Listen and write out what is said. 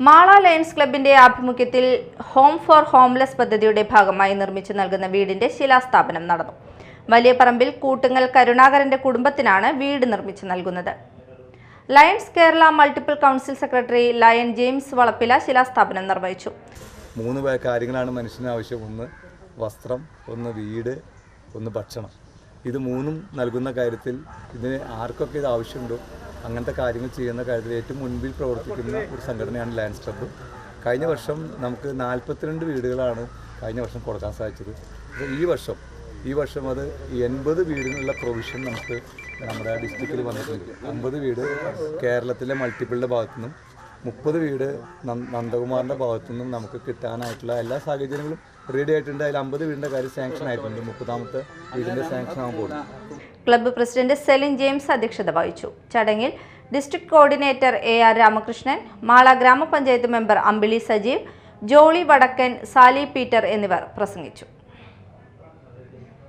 Mala lions ക്ലബിന്റെ ആഭിമുഖ്യത്തിൽ home for homeless പദ്ധതിയുടെ ഭാഗമായി നിർമ്മിച്ചു നൽകുന്ന വീടിന്റെ ശിലാസ്ഥാപനം നടന്നു. വലിയ പറമ്പിൽ കൂട്ടുങ്ങൽ കരുണാകരന്റെ കുടുംബത്തിനാണ് വീട് നിർമ്മിച്ചു നൽകുന്നത്. Lions Kerala multiple council secretary lion James Valappila ശിലാസ്ഥാപനം നിർവഹിച്ചു. മൂന്ന് കാര്യങ്ങളാണ് മനുഷ്യന് ആവശ്യം. ഒന്ന് വസ്ത്രം ഒന്ന് വീട് ഒന്ന് ഭക്ഷണം. ഇത് മൂന്നും നൽകുന്ന കാര്യത്തിൽ ഇതിന് ആർക്കൊക്കെ ഇത് ആവശ്യമുണ്ടോ? അങ്ങനത്തെ കാര്യങ്ങൾ ചെയ്യുന്ന കാര്യത്തിൽ ഏറ്റവും മുൻപിൽ പ്രവർത്തിക്കുന്ന ഒരു സംഘടനയാണ് ലയൺസ് ക്ലബ്ബ് കഴിഞ്ഞ വർഷം നമുക്ക് നാൽപ്പത്തിരണ്ട് വീടുകളാണ് കഴിഞ്ഞ വർഷം കൊടുക്കാൻ സാധിച്ചത്. അപ്പോൾ ഈ വർഷം ഈ വർഷം അത് എൺപത് വീടിനുള്ള പ്രൊവിഷൻ നമുക്ക് നമ്മുടെ ഡിസ്ട്രിക്റ്റിൽ വന്നിട്ടുണ്ട്. അമ്പത് വീട് കേരളത്തിലെ മൾട്ടിപ്പിളിന്റെ ഭാഗത്തു നിന്നും മുപ്പത് വീട് നന്ദകുമാറിന്റെ ഭാഗത്തു നിന്നും നമുക്ക് കിട്ടാനായിട്ടുള്ള എല്ലാ സാഹചര്യങ്ങളും റെഡി ആയിട്ടുണ്ട്. അതിൽ അമ്പത് വീടിന്റെ കാര്യം സാങ്ഷൻ ആയിട്ടുണ്ട്. മുപ്പതാമത്തെ വീടിന്റെ സാങ്ഷൻ ആകാൻ പോകുന്നു. ക്ലബ്ബ് പ്രസിഡന്റ് സെലിൻ ജെയിംസ് അധ്യക്ഷത വഹിച്ചു. ചടങ്ങിൽ district coordinator A R Ramakrishnan Mala ഗ്രാമപഞ്ചായത്ത് മെമ്പർ അമ്പിളി സജീവ് ജോളി വടക്കൻ സാലി പീറ്റർ എന്നിവർ പ്രസംഗിച്ചു.